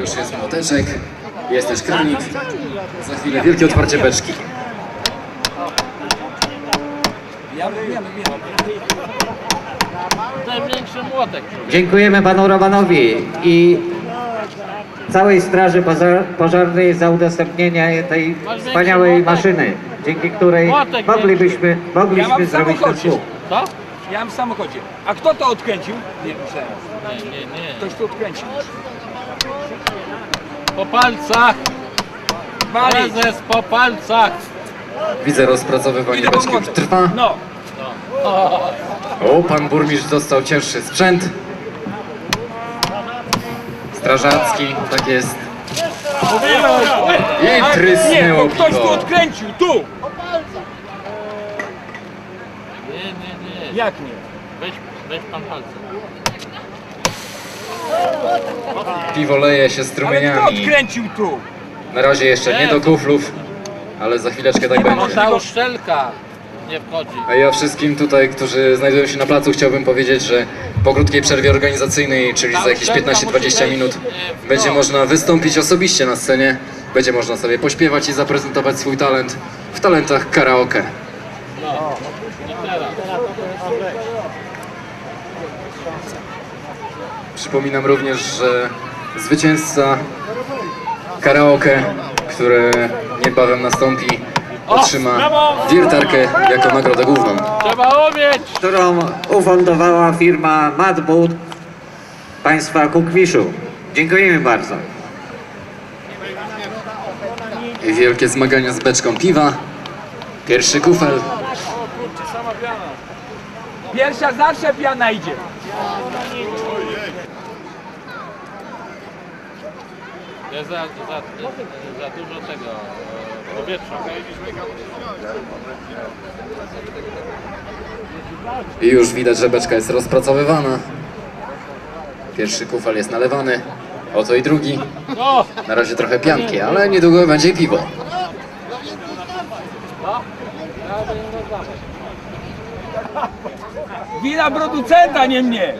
Już jest młoteczek, jest też kranik. Za chwilę wielkie otwarcie beczki. Największy młotek. Dziękujemy panu Romanowi i całej Straży Pożarnej za udostępnienie tej wspaniałej maszyny, dzięki której moglibyśmy, mogliśmy zrobić ten słup. Co? Ja mam w samochodzie. A kto to odkręcił? Nie myślałem. Nie, nie, nie. Ktoś to odkręcił. Po palcach. Prezes po palcach. Widzę rozpracowywanie Idę beczki już pomóc. trwa. No. O, pan burmistrz dostał cięższy sprzęt. Strażacki, tak jest. I Nie, trysnęło bo ktoś tu piwo. odkręcił. Tu. Nie, nie, nie. Jak nie? Weź, weź pan palce. Piwo leje się Ale kto strumieniami. odkręcił tu? Na razie jeszcze nie do kuflów, ale za chwileczkę tak będzie. Ta uszczelka nie wchodzi. A ja wszystkim tutaj, którzy znajdują się na placu, chciałbym powiedzieć, że po krótkiej przerwie organizacyjnej, czyli za jakieś 15-20 minut, będzie można wystąpić osobiście na scenie. Będzie można sobie pośpiewać i zaprezentować swój talent w talentach karaoke. I teraz. Przypominam również, że zwycięzca karaoke, które niebawem nastąpi, otrzyma wiertarkę jako nagrodę główną. Trzeba umieć. którą ufundowała firma Madboot państwa Kukwiszu. Dziękujemy bardzo. I wielkie zmagania z beczką piwa. Pierwszy kufel. Pierwsza zawsze piana idzie. Jest za, za, za dużo tego e, powietrza. I już widać, że beczka jest rozpracowywana. Pierwszy kufel jest nalewany. Oto i drugi. O! Na razie trochę pianki, ale niedługo będzie piwo. Wina producenta, nie mnie.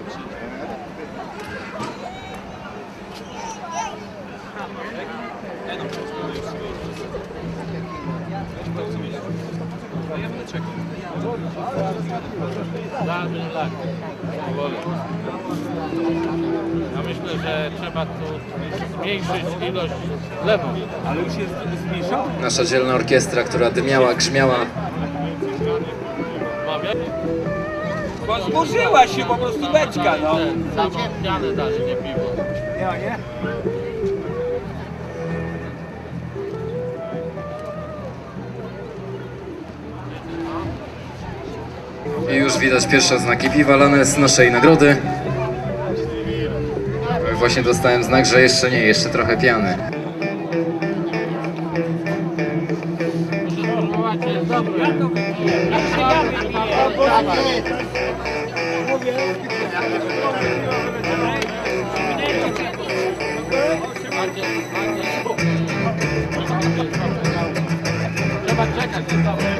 Damy tak. Ja myślę, że trzeba tu zmniejszyć ilość lewu. Ale już jest zmniejszał? Nasza dzielna orkiestra, która dymiała, grzmiała. Bo zburzyła się po prostu beczka, no. samą pianę nie piwo. Nie, nie? I już widać pierwsze znaki piwa lane z naszej nagrody. Właśnie dostałem znak, że jeszcze nie, jeszcze trochę piany. Trzeba czekać, jest dobre.